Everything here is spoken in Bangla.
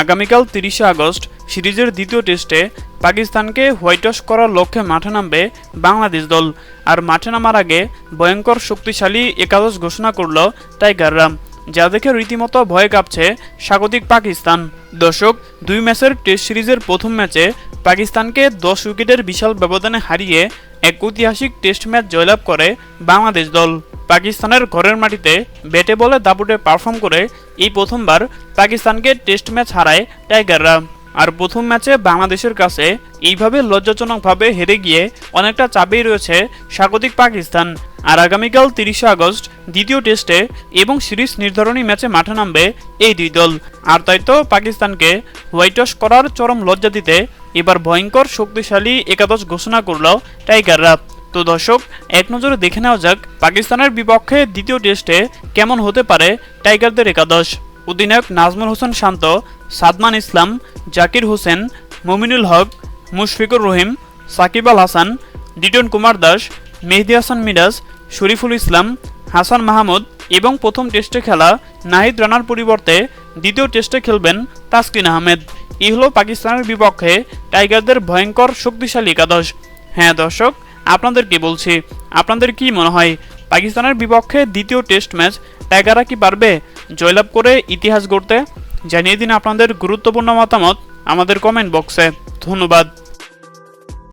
আগামীকাল তিরিশে আগস্ট সিরিজের দ্বিতীয় টেস্টে পাকিস্তানকে হোয়াইটওয়াশ করার লক্ষ্যে মাঠে নামবে বাংলাদেশ দল। আর মাঠে নামার আগে ভয়ঙ্কর শক্তিশালী একাদশ ঘোষণা করল টাইগাররা, যা দেখে রীতিমতো ভয়ে কাঁপছে স্বাগতিক পাকিস্তান। দর্শক, দুই ম্যাচের টেস্ট সিরিজের প্রথম ম্যাচে পাকিস্তানকে দশ উইকেটের বিশাল ব্যবধানে হারিয়ে এক ঐতিহাসিক টেস্ট ম্যাচ জয়লাভ করে বাংলাদেশ দল। পাকিস্তানের ঘরের মাটিতে ব্যাটে বলে দাপুটে পারফর্ম করে এই প্রথমবার পাকিস্তানকে টেস্ট ম্যাচ হারায় টাইগাররা। আর প্রথম ম্যাচে বাংলাদেশের কাছে এইভাবে লজ্জাজনকভাবে হেরে গিয়ে অনেকটা চাপেই রয়েছে স্বাগতিক পাকিস্তান। আর আগামীকাল তিরিশে আগস্ট দ্বিতীয় টেস্টে এবং সিরিজ নির্ধারণী ম্যাচে মাঠে নামবে এই দুই দল। আর তাই তো পাকিস্তানকে হোয়াইটওয়াশ করার চরম লজ্জা দিতে এবার ভয়ঙ্কর শক্তিশালী একাদশ ঘোষণা করল টাইগাররা। তো দর্শক, এক নজরে দেখে নেওয়া যাক পাকিস্তানের বিপক্ষে দ্বিতীয় টেস্টে কেমন হতে পারে টাইগারদের একাদশ। অধিনায়ক নাজমুল হোসেন শান্ত, সাদমান ইসলাম, জাকির হোসেন, মমিনুল হক, মুশফিকুর রহিম, সাকিব আল হাসান, ডিটন কুমার দাস, মেহেদি হাসান মিরাজ, শরীফুল ইসলাম, হাসান মাহমুদ এবং প্রথম টেস্টে খেলা নাহিদ রানার পরিবর্তে দ্বিতীয় টেস্টে খেলবেন তাসকিন আহমেদ। এই হলো পাকিস্তানের বিপক্ষে টাইগারদের ভয়ঙ্কর শক্তিশালী একাদশ। হ্যাঁ দর্শক আপনাদের কি বলছি, আপনাদের কি মনে হয়, পাকিস্তানের বিপক্ষে দ্বিতীয় টেস্ট ম্যাচ টাইগাররা কি পারবে? জয়লাভ করে ইতিহাস গড়তে? জানিয়ে দিন আপনাদের গুরুত্বপূর্ণ মতামত আমাদের কমেন্ট বক্সে ধন্যবাদ।